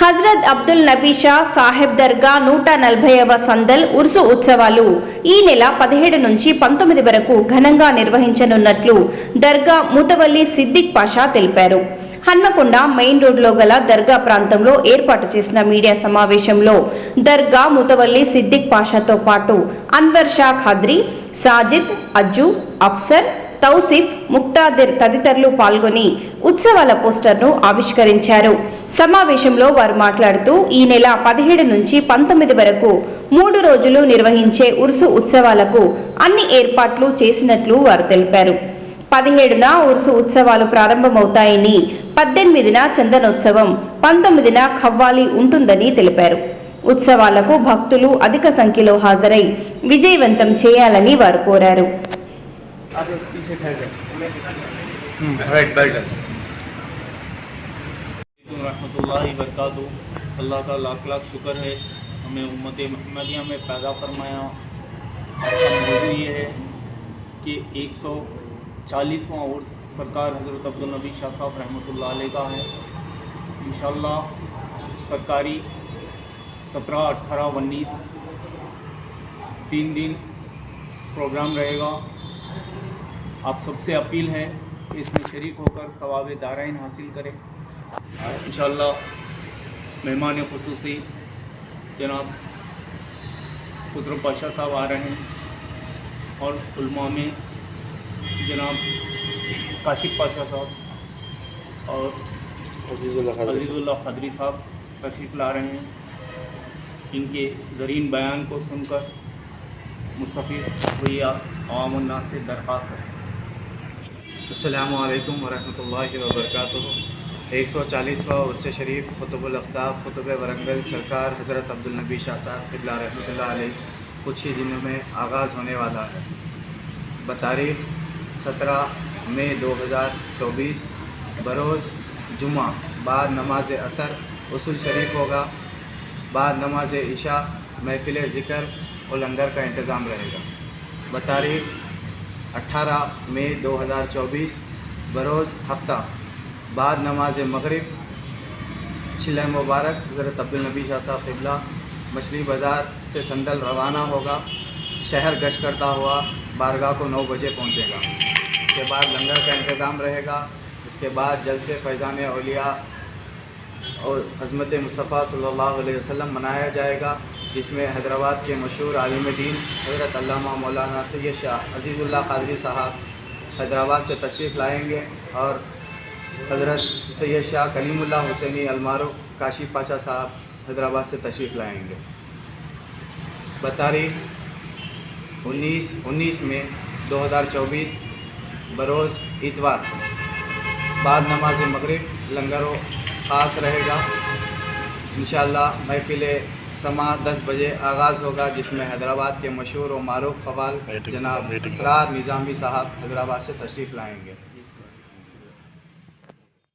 హజ్రత్ అబ్దుల్ నబీ షా సాహెబ్ దర్గా నూట నలభైవ సందల్ ఉర్సు ఉత్సవాలు ఈ నెల పదిహేడు నుంచి పంతొమ్మిది వరకు ఘనంగా నిర్వహించనున్నట్లు దర్గా ముతవల్లి సిద్దిక్ పాషా తెలిపారు. హన్మకొండ మెయిన్ రోడ్లో గల దర్గా ప్రాంతంలో ఏర్పాటు చేసిన మీడియా సమావేశంలో దర్గా ముతవల్లి సిద్దిక్ పాషాతో పాటు అన్వర్ షా ఖాద్రి సాజిద్ అజ్జు అఫ్సర్ తౌసిఫ్ ముక్తాదిర్ తదితరులు పాల్గొని ఉత్సవాల పోస్టర్ను ఆవిష్కరించారు. సమావేశంలో వారు మాట్లాడుతూ ఈ నెల పదిహేడు నుంచి పంతొమ్మిది వరకు మూడు రోజులు నిర్వహించే ఉర్సు ఉత్సవాలకు అన్ని ఏర్పాట్లు చేసినట్లు వారు తెలిపారు. పదిహేడున ఉర్సు ఉత్సవాలు ప్రారంభమవుతాయని పద్దెనిమిదిన చందనోత్సవం పంతొమ్మిదిన ఖవ్వాలి ఉంటుందని తెలిపారు. ఉత్సవాలకు భక్తులు అధిక సంఖ్యలో హాజరై విజయవంతం చేయాలని వారు కోరారు. آپ پیچھے ٹھہر جائیں رائٹ رحمۃ اللہ وبرکاتہ۔ اللہ کا لاکھ لاکھ شکر ہے۔ ہمیں امت محمدیہ میں پیدا فرمایا۔ موضوع یہ ہے کہ ایک سو چالیسواں اور سرکار حضرت عبدالنبی شاہ صاحب رحمۃ اللہ علیہ کا ہے۔ انشاءاللہ سرکاری سترہ اٹھارہ انیس تین دن پروگرام رہے گا۔ آپ سب سے اپیل ہے کہ اس میں شریک ہو کر ثواب دارائن حاصل کریں۔ انشاءاللہ مہمان خصوصی جناب قطر پاشا صاحب آ رہے ہیں اور علماء میں جناب کاشف پاشا صاحب اور عزیز اللہ خدری صاحب تشریف لا رہے ہیں۔ ان کے زرین بیان کو سن کر مستفید ہوئی عوام الناس سے درخواست ہے۔ السلام علیکم ورحمۃ اللہ وبرکاتہ۔ ایک سو چالیسواں عرص شریف خطب الاختاب خطب ورنگل سرکار حضرت عبدالنبی شاہ صاحب قبلہ رحمۃ اللہ علیہ۔ کچھ ہی دنوں میں آغاز ہونے والا ہے۔ بتاریخ، سترہ مئی دو ہزار چوبیس، بروز جمعہ، بعد نماز اثر اصول شریف ہوگا۔ بعد نماز عشاء، محفل ذکر اور لنگر کا انتظام رہے گا۔ بتاریخ، اٹھارہ مئی دو ہزار چوبیس، بروز ہفتہ، بعد نماز مغرب چھلہ مبارک، حضرت عبدالنبی شاہ صاحب قبلہ مچھلی بازار سے سندل روانہ ہوگا، شہر گشت کرتا ہوا، بارگاہ کو نو بجے پہنچے گا۔ اس کے بعد لنگر کا انتظام رہے گا۔ اس کے بعد جل سے فیضان اولیاء اور عظمت مصطفیٰ صلی اللہ علیہ وسلم منایا جائے گا۔ جس میں حیدرآباد کے مشہور عالم دین حضرت علامہ مولانا سید شاہ عزیز اللہ قادری صاحب حیدرآباد سے تشریف لائیں گے اور حضرت سید شاہ کلیم اللہ حسینی المارو کاشی پاشا صاحب حیدرآباد سے تشریف لائیں گے۔ بتاریخ انیس انیس میں دو ہزار چوبیس، بروز اتوار، بعد نماز مغرب لنگر و خاص رہے گا۔ انشاءاللہ محفل سما دس بجے آغاز ہوگا جس میں حیدرآباد کے مشہور و معروف قوال جناب اسرار نظامی صاحب حیدرآباد سے تشریف لائیں گے۔